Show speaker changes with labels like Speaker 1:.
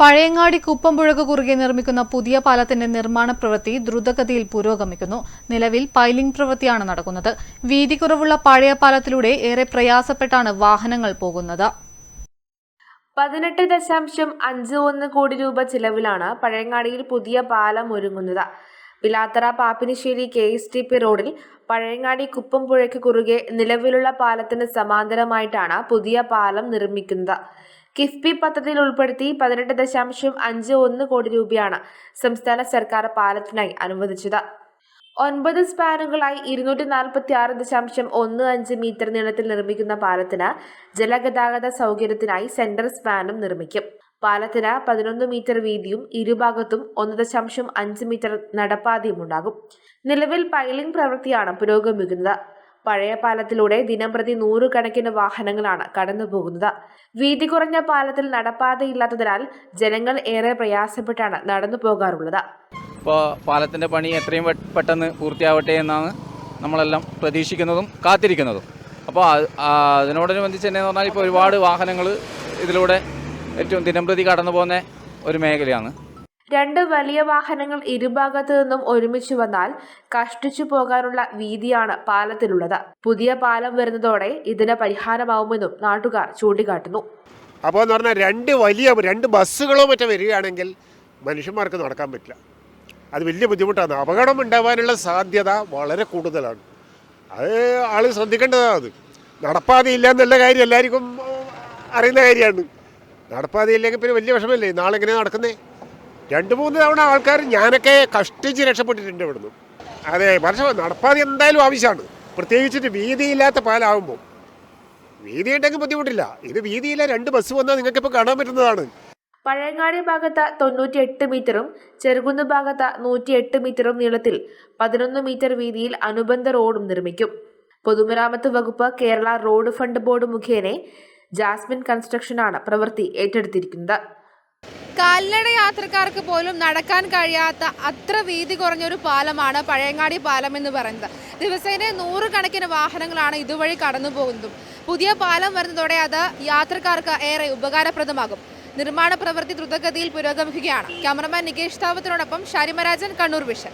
Speaker 1: പഴയങ്ങാടി കുപ്പംപുഴക്ക് കുറുകെ നിർമ്മിക്കുന്ന പുതിയ പാലത്തിന്റെ നിർമ്മാണ പ്രവൃത്തി ദ്രുതഗതിയിൽ പുരോഗമിക്കുന്നു. നിലവിൽ പൈലിംഗ് പ്രവൃത്തിയാണ് നടക്കുന്നത്. വീതി കുറവുള്ള പഴയ പാലത്തിലൂടെ ഏറെ പ്രയാസപ്പെട്ടാണ് വാഹനങ്ങൾ പോകുന്നത്.
Speaker 2: പതിനെട്ട് ദശാംശം അഞ്ച് ഒന്ന് കോടി രൂപ ചിലവിലാണ് പഴയങ്ങാടിയിൽ പുതിയ പാലം ഒരുങ്ങുന്നത്. Pilathara Pappinisseri K S T P റോഡിൽ പഴയങ്ങാടി കുപ്പംപുഴയ്ക്ക് കുറുകെ നിലവിലുള്ള പാലത്തിന് സമാന്തരമായിട്ടാണ് പുതിയ പാലം നിർമ്മിക്കുന്നത്. കിഫ്ബി പദ്ധതിയിൽ ഉൾപ്പെടുത്തി പതിനെട്ട് ദശാംശം അഞ്ച് ഒന്ന് കോടി രൂപയാണ് സംസ്ഥാന സർക്കാർ പാലത്തിനായി അനുവദിച്ചത്. ഒൻപത് സ്പാനുകളായി ഇരുന്നൂറ്റി നാൽപ്പത്തി ആറ് ദശാംശം ഒന്ന് അഞ്ച് മീറ്റർ നീളത്തിൽ നിർമ്മിക്കുന്ന പാലത്തിന് ജലഗതാഗത സൗകര്യത്തിനായി സെന്റർ സ്പാനും നിർമ്മിക്കും. പാലത്തിന് പതിനൊന്ന് മീറ്റർ വീതിയും ഇരുഭാഗത്തും ഒന്ന് ദശാംശം അഞ്ച് മീറ്റർ നടപ്പാതയും ഉണ്ടാകും. നിലവിൽ പൈലിംഗ് പ്രവൃത്തിയാണ് പുരോഗമിക്കുന്നത്. പഴയ പാലത്തിലൂടെ ദിനംപ്രതി നൂറുകണക്കിന് വാഹനങ്ങളാണ് കടന്നുപോകുന്നത്. വീതി കുറഞ്ഞ പാലത്തിൽ നടപ്പാതയില്ലാത്തതിനാൽ ജനങ്ങൾ ഏറെ പ്രയാസപ്പെട്ടാണ് നടന്നു പോകാറുള്ളത്
Speaker 3: ഇപ്പോൾ പാലത്തിന്റെ പണി എത്രയും പെട്ടെന്ന് പൂർത്തിയാവട്ടെ എന്നാണ് നമ്മളെല്ലാം പ്രതീക്ഷിക്കുന്നതും കാത്തിരിക്കുന്നതും. അപ്പോൾ അതിനോടനുബന്ധിച്ച് തന്നെ പറഞ്ഞാൽ ഇപ്പോൾ ഒരുപാട് വാഹനങ്ങൾ ഇതിലൂടെ ഏറ്റവും ദിനംപ്രതി കടന്നു പോകുന്ന ഒരു മേഖലയാണ്.
Speaker 2: രണ്ട് വലിയ വാഹനങ്ങൾ ഇരുഭാഗത്തു നിന്നും ഒരുമിച്ച് വന്നാൽ കഷ്ടിച്ചു പോകാനുള്ള വീതിയാണ് പാലത്തിലുള്ളത്. പുതിയ പാലം വരുന്നതോടെ ഇതിന് പരിഹാരമാവുമെന്നും നാട്ടുകാർ ചൂണ്ടിക്കാട്ടുന്നു.
Speaker 4: അപ്പോൾ എന്ന് പറഞ്ഞാൽ രണ്ട് വലിയ രണ്ട് ബസ്സുകളോ മറ്റോ വരികയാണെങ്കിൽ മനുഷ്യന്മാർക്ക് നടക്കാൻ പറ്റില്ല. അത് വലിയ ബുദ്ധിമുട്ടാണ്. അപകടം ഉണ്ടാവാനുള്ള സാധ്യത വളരെ കൂടുതലാണ്. അത് ആൾ ശ്രദ്ധിക്കേണ്ടതാണ് അത്. നടപ്പാതയില്ല എന്നുള്ള കാര്യം എല്ലാവർക്കും അറിയുന്ന കാര്യമാണ്. നടപ്പാതയില്ലെങ്കിൽ പിന്നെ വലിയ വിഷമല്ലേ നാളെ എങ്ങനെ നടക്കുന്നേ? രണ്ട് മൂന്ന് തവണ ആൾക്കാർ ഞാനൊക്കെ കഷ്ടിച്ച് രക്ഷപ്പെട്ടിട്ടുണ്ട് ഇവിടുന്ന്. അതെ പക്ഷേ നടപ്പാത എന്തായാലും ആവശ്യമാണ്. പ്രത്യേകിച്ചിട്ട് വീതിയില്ലാത്ത പാലാവുമ്പോൾ വീതി ഉണ്ടെങ്കിൽ ബുദ്ധിമുട്ടില്ല. ഇത് വീതിയില്ല രണ്ട് ബസ് വന്നാൽ നിങ്ങൾക്ക് നിങ്ങൾക്കിപ്പോൾ കാണാൻ പറ്റുന്നതാണ്.
Speaker 2: പഴയങ്ങാടി ഭാഗത്ത് തൊണ്ണൂറ്റി എട്ട് മീറ്ററും ചെറുകുന്ന് ഭാഗത്ത് നൂറ്റി എട്ട് മീറ്ററും നീളത്തിൽ പതിനൊന്ന് മീറ്റർ വീതിയിൽ അനുബന്ധ റോഡും നിർമ്മിക്കും. പൊതുമരാമത്ത് വകുപ്പ് കേരള റോഡ് ഫണ്ട് ബോർഡ് മുഖേന ജാസ്മിൻ കൺസ്ട്രക്ഷനാണ് പ്രവൃത്തി ഏറ്റെടുത്തിരിക്കുന്നത്.
Speaker 5: കാൽനട യാത്രക്കാർക്ക് പോലും നടക്കാൻ കഴിയാത്ത അത്ര വീതി കുറഞ്ഞൊരു പാലമാണ് പഴയങ്ങാടി പാലം എന്ന് പറയുന്നത്. ദിവസേന നൂറുകണക്കിന് വാഹനങ്ങളാണ് ഇതുവഴി കടന്നു പോകുന്നതും. പുതിയ പാലം വരുന്നതോടെ അത് യാത്രക്കാർക്ക് ഏറെ ഉപകാരപ്രദമാകും. നിർമ്മാണ പ്രവൃത്തി ദ്രുതഗതിയിൽ പുരോഗമിക്കുകയാണ്. ക്യാമറമാൻ നികേഷ് താവത്തിനോടൊപ്പം ഷാരിമരാജൻ കണ്ണൂർ വിഷൻ.